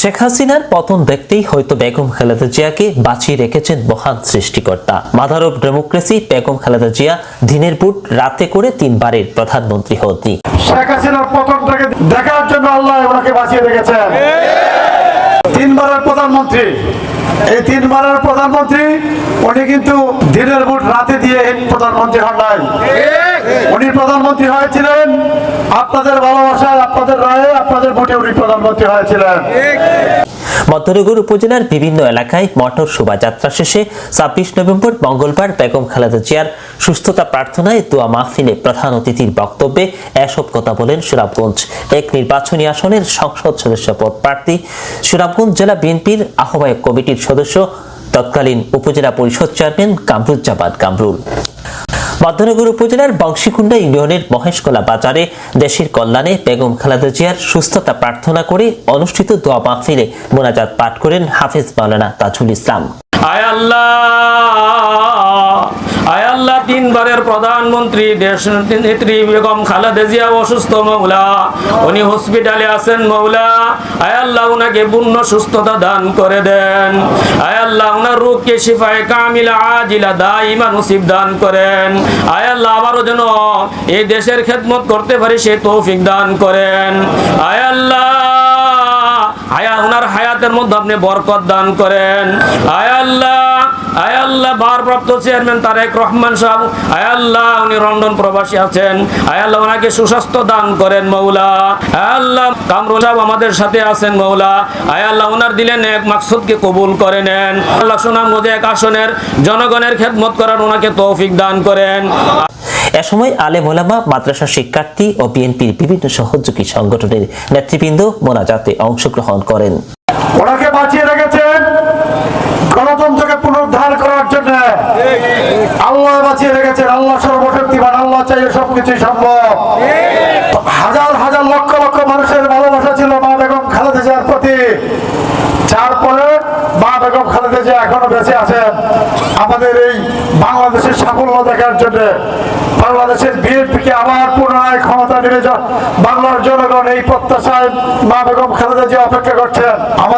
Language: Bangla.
শেখ হাসিনার পতন দেখতেই হয়তো বেগম খালেদা জিয়াকে বাঁচিয়ে রেখেছেন মহান সৃষ্টিকর্তা। Mother of democracy Begum Khaleda Zia দিনের বুট রাতে করে তিনবারের প্রধানমন্ত্রী হননি। শেখ হাসিনার পতনটাকে দেখার জন্য আল্লাহ ওনাকে বাঁচিয়ে রেখেছেন। তিনবারের প্রধানমন্ত্রী। এই তিনবারের প্রধানমন্ত্রী, উনি কিন্তু দিনের ভোট রাতে দিয়ে প্রধানমন্ত্রী হন নাই। উনি প্রধানমন্ত্রী হয়েছিলেন। আপনাদের ভালোবাসায়, আপনাদের রায়ে, আপনাদের ভোটে উনি প্রধানমন্ত্রী হয়েছিলেন। মধ্যনগর উপজেলার বিভিন্ন এলাকায় মটর শোভাযাত্রা শেষে ছাব্বিশ নভেম্বর মঙ্গলবার বেগম খালেদা জিয়ার সুস্থতা প্রার্থনায় দোয়া মাহফিলে প্রধান অতিথির বক্তব্যে এসব কথা বলেন সুরাবগঞ্জ এক নির্বাচনী আসনের সংসদ সদস্য পদ প্রার্থী সুরাবগঞ্জ জেলা বিএনপির আহ্বায়ক কমিটির সদস্য তৎকালীন উপজেলা পরিষদ চেয়ারম্যান কামরুজ্জামান কামরুল। মধ্যনগর উপজেলার বংশীকুণ্ডা ইউনিয়নের মহেশকলা বাজারে দেশের কল্যাণে বেগম খালেদা জিয়ার সুস্থতা প্রার্থনা করে অনুষ্ঠিত দোয়া মাহফিলে মোনাজাত পাঠ করেন হাফেজ মাওলানা তাজুল ইসলাম। আয় আল্লাহ! প্রধানমন্ত্রী, দেশ নেত্রী বেগম খালেদা জিয়া অসুস্থ মৌলা। উনি হসপিটালে আছেন মৌলা। আয় আল্লাহ, উনাকে পূর্ণ সুস্থতা দান করে দেন। আয় আল্লাহ, উনার রোগকে শিফায় কামিলা, আজিলা দাইমা নসিব দান করেন। আয় আল্লাহ, আবারও যেন এই দেশের খেদমত করতে পারি, সে তৌফিক দান করেন। আয় আল্লাহ হায়া ওনার হায়াতের মধ্যে আপনি বরকত দান করেন। আয় আয় আল্লাহ ভারপ্রাপ্ত চেয়ারম্যান তারেক রহমান সাহেব আয় আল্লাহ, উনি লন্ডন প্রবাসী আছেন। আয় আল্লাহ, ওনাকে সুস্বাস্থ্য দান করেন মৌলা। আয় আল্লাহ, কামরুল সাহেব আমাদের সাথে আছেন মৌলা। আয় আল্লাহ ওনার দিলেন এক মাকসুদকে কবুল করে নেন। আল্লাহ সুনামগঞ্জ এক আসনের জনগণের খেদমত করার ওনাকে তৌফিক দান করেন। এ সময় আলেম ওলামা, মাদ্রাসা শিক্ষার্থী ও বিএনপির বিভিন্ন সহযোগী সংগঠনের নেতৃবৃন্দ মোনাজাতে অংশগ্রহণ করেন ওনাকে বাঁচিয়ে রেখেছেন গণতন্ত্রকে পুনরুদ্ধার করার জন্য আল্লাহ রেখেছেন আল্লাহ সর্বশক্তিমান, আল্লাহ চাইলে সবকিছুই সম্ভব। হাজার হাজার লক্ষ লক্ষ মানুষের ভালোবাসা ছিল মা বেগম খালেদা জিয়ার প্রতি। যার পরে মা বেগম খালেদা জিয়া এখনও বেঁচে আছেন। আমাদের এই বাংলাদেশের সাফল্য দেখার জন্য বাংলাদেশের বিএনপিকে আবার পুনরায় ক্ষমতা নেবে বাংলার জনগণ এই প্রত্যাশায় মা বেগম খালেদা জিয়া অপেক্ষা করছেন। আমাদের